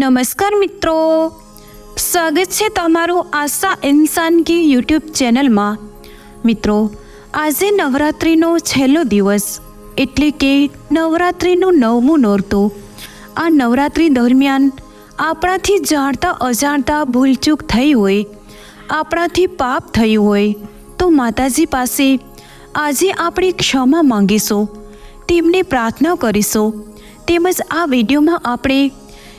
નમસ્કાર મિત્રો. સ્વાગત છે તમારું આશા ઇન્સાન કી યુટ્યુબ ચેનલમાં. મિત્રો, આજે નવરાત્રિનો છેલ્લો દિવસ એટલે કે નવરાત્રિનું નવમું નોરતું. આ નવરાત્રિ દરમિયાન આપણાથી જાણતા અજાણતા ભૂલચૂક થઈ હોય, આપણાથી પાપ થયું હોય, તો માતાજી પાસે આજે આપણે ક્ષમા માંગીશું, તેમને પ્રાર્થના કરીશું. તેમજ આ વિડીયોમાં આપણે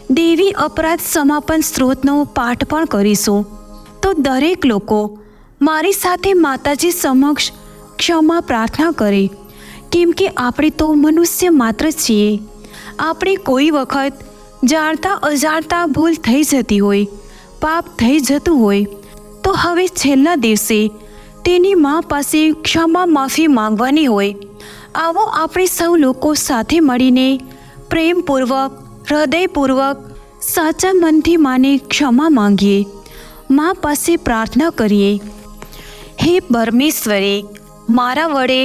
દેવી અપરાધ સમાપન સ્ત્રોતનો પાઠ પણ કરીશું. તો દરેક લોકો મારી સાથે માતાજી સમક્ષ ક્ષમા પ્રાર્થના કરે. કેમ કે આપણે તો મનુષ્ય માત્ર છીએ. આપણે કોઈ વખત જાણતા અજાણતા ભૂલ થઈ જતી હોય, પાપ થઈ જતું હોય, તો હવે છેલ્લા દિવસે તેની મા પાસે ક્ષમા માફી માંગવાની હોય. આવો આપણે સૌ લોકો સાથે મળીને પ્રેમપૂર્વક, હૃદયપૂર્વક સાચા મનથી માને ક્ષમા માંગીએ. મા પાસે પ્રાર્થના કરીએ, હે પરમેશ્વરે, મારા વડે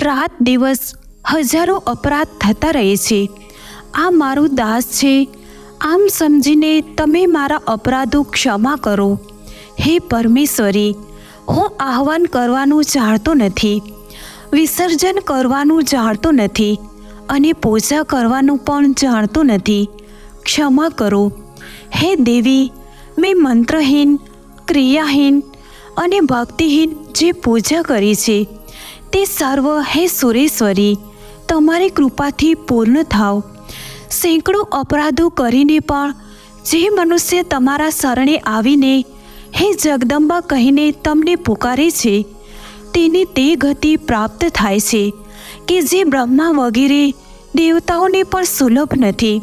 રાત દિવસ હજારો અપરાધ થતા રહે છે. આ મારું દાસ છે. આમ સમજીને તમે મારા અપરાધો ક્ષમા કરો. હે પરમેશ્વરી, હું આહવાન કરવાનું જાણતો નથી. વિસર્જન કરવાનું જાણતો નથી અને પૂજા કરવાનું પણ જાણતો નથી. ક્ષમા કરો. હે દેવી, મેં મંત્રહીન, ક્રિયાહીન અને ભક્તિહીન જે પૂજા કરી છે, તે સર્વ હે સુરેશ્વરી, તમારી કૃપાથી પૂર્ણ થાવ. સેંકડો અપરાધો કરીને પણ જે મનુષ્ય તમારા શરણે આવીને હે જગદંબા કહીને તમને પુકારે છે, તેને તે ગતિ પ્રાપ્ત થાય છે કે જે બ્રહ્મા વગેરે દેવતાઓને પણ સુલભ નથી.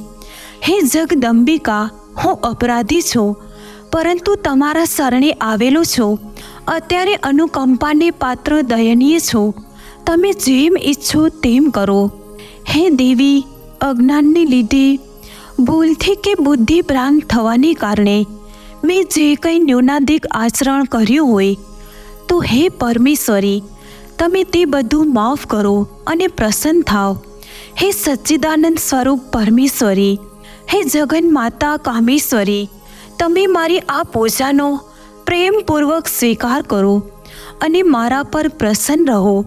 હે જગદંબિકા હું અપરાધી છું, પરંતુ તમારા શરણે આવેલો છું. અત્યારે અનુકંપાને પાત્ર દયનીય છો. તમે જેમ ઈચ્છો તેમ કરો. હે દેવી, અજ્ઞાનને લીધે ભૂલથી કે બુદ્ધિ ભ્રાંત થવાને કારણે મેં જે કંઈ ન્યૂનાધિક આચરણ કર્યું હોય, તો હે પરમેશ્વરી, તમે તે બધું માફ કરો અને પ્રસન્ન થાવ. હે સચ્ચિદાનંદ સ્વરૂપ પરમેશ્વરી હે જગન માતા કામેશ્વરી, તમે મારી આ પૂજાનો પ્રેમપૂર્વક સ્વીકાર કરો અને મારા પર પ્રસન્ન રહો.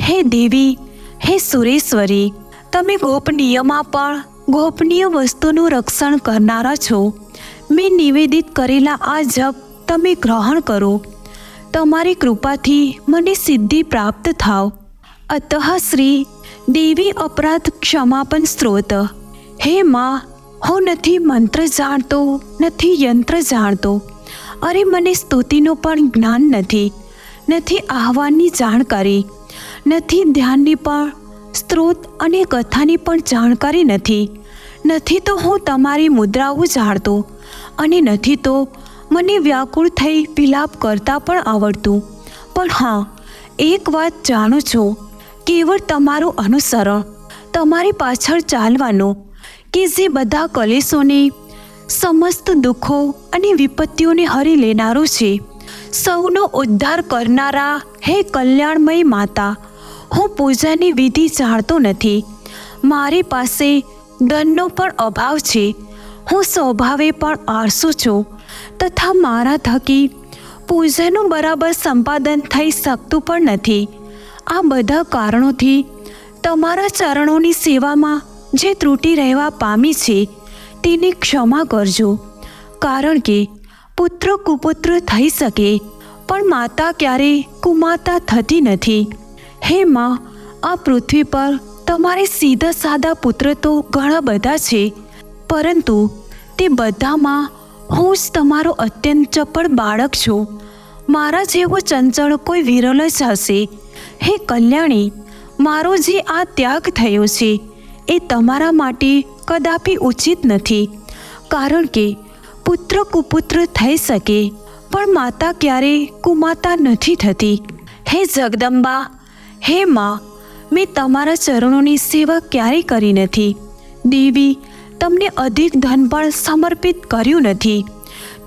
હે દેવી, હે સુરેશ્વરી, તમે ગોપનીયમાં પણ ગોપનીય વસ્તુનું રક્ષણ કરનારા છો. મેં નિવેદિત કરેલા આ જપ તમે ગ્રહણ કરો. તમારી કૃપાથી મને સિદ્ધિ પ્રાપ્ત થાવ. અતઃ શ્રી દેવી અપરાધ ક્ષમાપન સ્ત્રોત. હે માં હું નથી મંત્ર જાણતો, નથી યંત્ર જાણતો. અરે, મને સ્તુતિનું પણ જ્ઞાન નથી. નથી આહવાનની જાણકારી. નથી ધ્યાનની પણ સ્ત્રોત અને કથાની પણ જાણકારી નથી. નથી તો હું તમારી મુદ્રાઓ જાણતો અને નથી તો મને વ્યાકુળ થઈ વિલાપ કરતા પણ આવડતું. પણ હા, એક વાત જાણું છું. કેવળ તમારું અનુસરણ, તમારી પાછળ ચાલવાનું કે જે બધા કલેશોને, સમસ્ત દુઃખો અને વિપત્તિઓને હરી લેનારું છે. સૌનો ઉદ્ધાર કરનારા, હે કલ્યાણમય માતા, હું પૂજાની વિધિ જાણતો નથી. મારી પાસે ધનનો પણ અભાવ છે. હું સ્વભાવે પણ આળસુ છું. તથા મારા થકી પૂજાનું બરાબર સંપાદન થઈ શકતું પણ નથી. આ બધા કારણોથી તમારા ચરણોની સેવામાં જે ત્રુટી રહેવા પામી છે, તેની ક્ષમા કરજો. કારણ કે પુત્ર કુપુત્ર થઈ શકે, પણ માતા ક્યારે કુમાતા થતી નથી. હે માં, આ પૃથ્વી પર તમારે સીધા સાદા પુત્ર તો ઘણા બધા છે, પરંતુ તે બધામાં હું જ તમારો અત્યંત ચપળ બાળક છું. મારા જેવો ચંચળ કોઈ વિરલ જ હશે. હે કલ્યાણી, મારો જે આ ત્યાગ થયો છે એ તમારા માટે કદાપી ઉચિત નથી. કારણ કે પુત્ર કુપુત્ર થઈ શકે, પણ માતા ક્યારે કુમાતા નથી થતી. હે જગદંબા, હે માં, મેં તમારા ચરણોની સેવા ક્યારેય કરી નથી. દેવી, તમને અધિક ધન પણ સમર્પિત કર્યું નથી.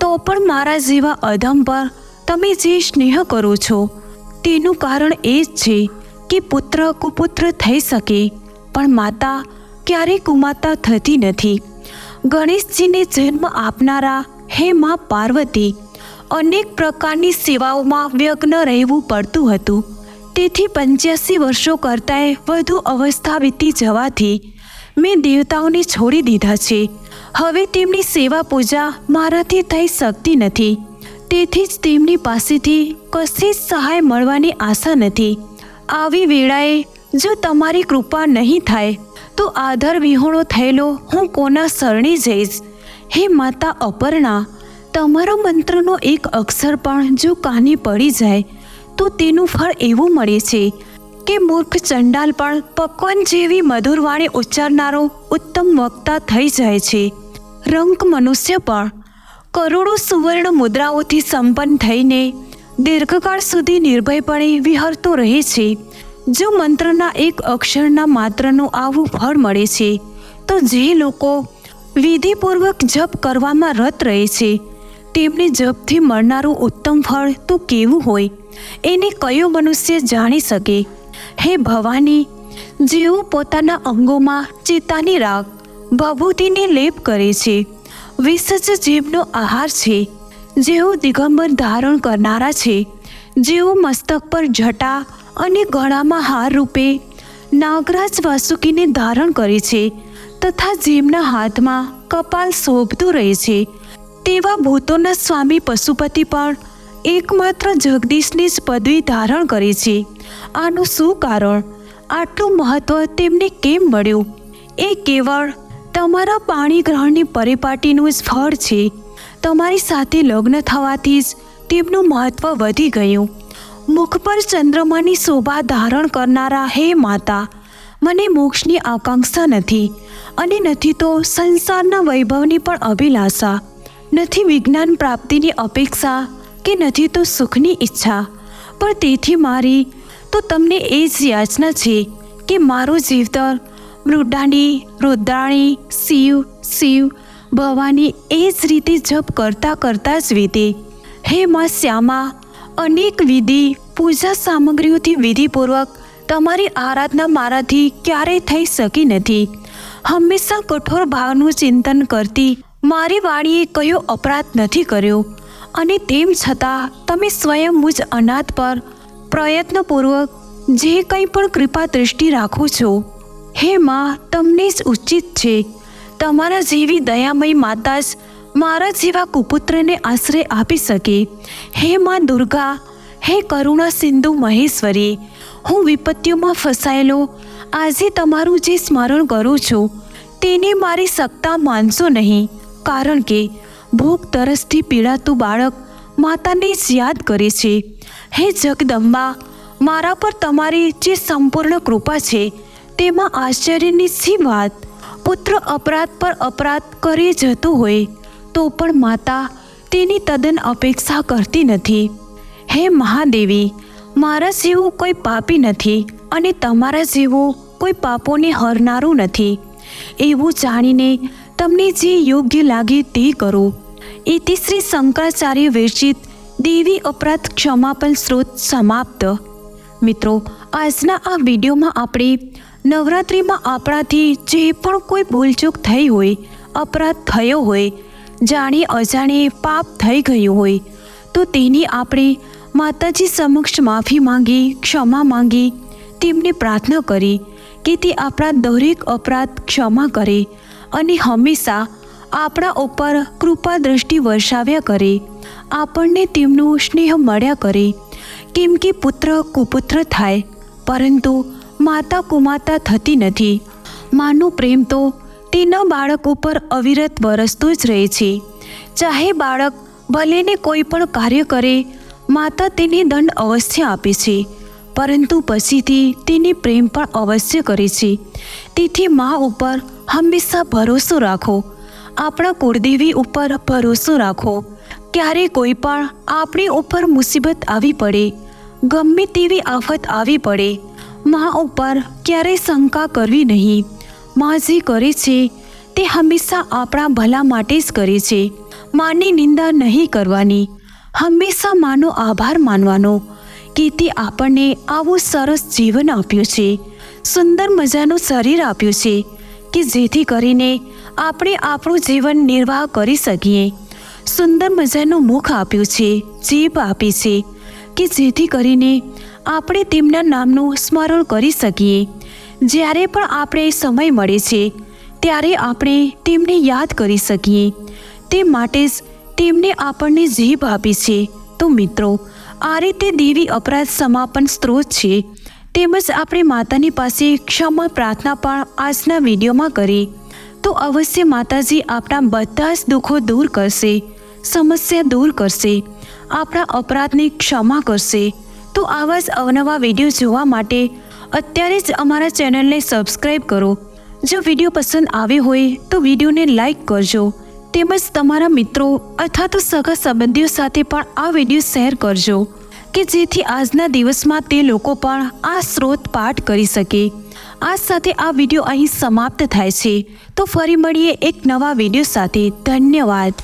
તો પણ મારા જેવા અધમ પર તમે જે સ્નેહ કરો છો, તેનું કારણ એ જ છે કે પુત્ર કુપુત્ર થઈ શકે. પણ માતા ક્યારેય કુમાતા થતી નથી. ગણેશજીને જન્મ આપનારા હે મા પાર્વતી, અનેક પ્રકારની સેવાઓમાં વ્યગ્ન રહેવું પડતું હતું. તેથી પંચ્યાસી વર્ષો કરતાંય વધુ અવસ્થા વીતી જવાથી મેં દેવતાઓને છોડી દીધા છે. હવે તેમની સેવા પૂજા મારાથી થઈ શકતી નથી. તેથી જ તેમની પાસેથી કશી જ સહાય મળવાની આશા નથી. આવી વેળાએ જો તમારી કૃપા નહીં થાય, તો આધાર વિહોણો થયેલો હું કોના શરણે જઈશ? હે માતા અપર્ણા, તમારો મંત્રનો એક અક્ષર પણ જો કાને પડી જાય, તો તેનું ફળ એવું મળે છે કે મૂર્ખ ચંડાલ પણ પકવાન જેવી મધુર વાણી ઉચ્ચારનારો ઉત્તમ વક્તા થઈ જાય છે. રંક મનુષ્ય પણ કરોડો સુવર્ણ મુદ્રાઓથી સંપન્ન થઈને દીર્ઘકાળ સુધી નિર્ભયપણે વિહરતો રહે છે. જો મંત્રના એક અક્ષરના માત્રનું આવું ફળ મળે છે, તો જે લોકો વિધિપૂર્વક જપ કરવામાં રત રહે છે, તેમને જપથી મળનારું ઉત્તમ ફળ તો કેવું હોય, એને કયો મનુષ્ય જાણી શકે? હે ભવાની, જેઓ પોતાના અંગોમાં ચિત્તાની રાગ ભભૂતિને લેપ કરે છે વિષ જીભનો આહાર છે, જેઓ દિગંબર ધારણ કરનારા છે, જેઓ મસ્તક પર જટા અને ગળામાં હાર રૂપે નાગરાજ વાસુકીને ધારણ કરે છે તથા જેમના હાથમાં કપાલ શોભતું રહે છે, તેવા ભૂતોના સ્વામી પશુપતિ પણ એકમાત્ર જગદીશની જ પદવી ધારણ કરે છે. આનું શું કારણ? આટલું મહત્વ તેમને કેમ મળ્યું? એ કેવળ તમારા પાણી ગ્રહણની પરિપાટીનું જ ફળ છે. તમારી સાથે લગ્ન થવાથી જ તેમનું મહત્વ વધી ગયું. મુખ પર ચંદ્રમાની શોભા ધારણ કરનારા હે માતા, મને મોક્ષની આકાંક્ષા નથી અને નથી તો સંસારના વૈભવની પણ અભિલાષા, નથી વિજ્ઞાન પ્રાપ્તિની અપેક્ષા કે નથી તો સુખની ઈચ્છા. પણ તેથી મારી તો તમને એ જ યાચના છે કે મારું જીવતર મૃડાણી રુદ્રાણી શિવ શિવ, ભવાની એ જ રીતે જપ કરતા કરતા જ વીતે. હે માં શ્યામા અનેક વિધિ, પૂજા સામગ્રીઓથી વિધિપૂર્વક તમારી આરાધના મારાથી ક્યારેય થઈ શકી નથી. હંમેશા કઠોર ભાવનું ચિંતન કરતી મારી વાણીએ કયો અપરાધ નથી કર્યો? અને તેમ છતાં, તમે સ્વયં મુજ અનાથ પર પ્રયત્નપૂર્વક જે કંઈ પણ કૃપા દૃષ્ટિ રાખો છો. હે માં, તમને જ ઉચિત છે. તમારા જેવી દયામય માતા જ મારા જેવા કુપુત્રને આશ્રય આપી શકે. હે માં દુર્ગા, હે કરુણા સિંધુ મહેશ્વરી, હું વિપત્તિઓમાં ફસાયેલો, આજે તમારું જે સ્મરણ કરું છું, તેને મારી સત્તા માનશો નહીં, કારણ કે ભૂખ તરસથી પીડાતું બાળક માતાને જ યાદ કરે છે. હે જગદંબા, મારા પર તમારી જે સંપૂર્ણ કૃપા છે, તેમાં આશ્ચર્યની સી વાત? પુત્ર અપરાધ પર અપરાધ કરી જતો હોય તો પણ માતા તેની તદ્દન અપેક્ષા કરતી નથી. હે મહાદેવી, મારા જેવું કોઈ પાપી નથી અને તમારા જેવું કોઈ પાપોને હરનારું નથી. એવું જાણીને તમને જે યોગ્ય લાગે તે કરો. એથી શ્રી શંકરાચાર્ય વિરચિત દેવી અપરાધ ક્ષમાપન સ્ત્રોત સમાપ્ત. મિત્રો, આજના આ વિડીયોમાં આપણે નવરાત્રિમાં આપણાથી જે પણ કોઈ ભૂલચૂક થઈ હોય, અપરાધ થયો હોય જાણી અજાણે પાપ થઈ ગયું હોય, તો તેની આપણે માતાજી સમક્ષ માફી માંગી, ક્ષમા માંગી, તેમને પ્રાર્થના કરી કે તે આપણા દરેક અપરાધ ક્ષમા કરે અને હંમેશા આપણા ઉપર કૃપા દ્રષ્ટિ વર્ષાવ્યા કરે, આપણને તેમનું સ્નેહ મળ્યા કરે, કેમ કે પુત્ર કુપુત્ર થાય, પરંતુ માતા કુમાતા થતી નથી. માનો પ્રેમ તો તેના બાળક ઉપર અવિરત વરસતો જ રહે છે. ચાહે બાળક ભલેને કોઈ પણ કાર્ય કરે, માતા તેને દંડ અવશ્ય આપે છે. પરંતુ પછીથી તેને પ્રેમ પણ અવશ્ય કરે છે. તેથી મા ઉપર હંમેશા ભરોસો રાખો. આપણા કુળદેવી ઉપર ભરોસો રાખો. ક્યારે કોઈ પણ આપણી ઉપર મુસીબત આવી પડે, ગમે તેવી આફત આવી પડે, મા ઉપર ક્યારેય શંકા કરવી નહીં. મા જે કરે છે. તે હંમેશા આપણા ભલા માટે જ કરે છે. માની નિંદા નહીં કરવાની. હંમેશા માનો આભાર માનવાનો કે તે આપણને આવું સરસ જીવન આપ્યું છે. સુંદર મજાનું શરીર આપ્યું છે કે જેથી કરીને આપણે આપણું જીવન નિર્વાહ કરી શકીએ. સુંદર મજાનું મુખ આપ્યું છે, જીભ આપી છે કે જેથી કરીને આપણે તેમના નામનું સ્મરણ કરી શકીએ. જ્યારે પણ આપણે સમય મળે છે, ત્યારે આપણે તેમને યાદ કરી શકીએ. તે માટે જ તેમને આપણને જીભ આપી છે. તો મિત્રો, આ રીતે દેવી અપરાધ સમાપન સ્ત્રોત છે. તેમજ આપણે માતાની પાસે ક્ષમા પ્રાર્થના પણ આજના વિડીયોમાં કરી. તો અવશ્ય માતાજી આપણા બધા જ દુઃખો દૂર કરશે, સમસ્યા દૂર કરશે, આપણા અપરાધની ક્ષમા કરશે. તો આવા જ અવનવા વીડિયો જોવા માટે અત્યારે જ અમારા ચેનલને સબસ્ક્રાઈબ કરો. જો વીડિયો પસંદ આવ્યો હોય તો વિડીયોને લાઈક કરજો. તેમજ તમારા મિત્રો અથવા તો સગા સંબંધીઓ સાથે પણ આ વીડિયો શેર કરજો. કે જેથી આજના દિવસમાં તે લોકો પણ આ સ્ત્રોત પાઠ કરી શકે. આ સાથે આ વીડિયો અહીં સમાપ્ત થાય છે. તો ફરી મળીએ એક નવા વીડિયો સાથે. ધન્યવાદ.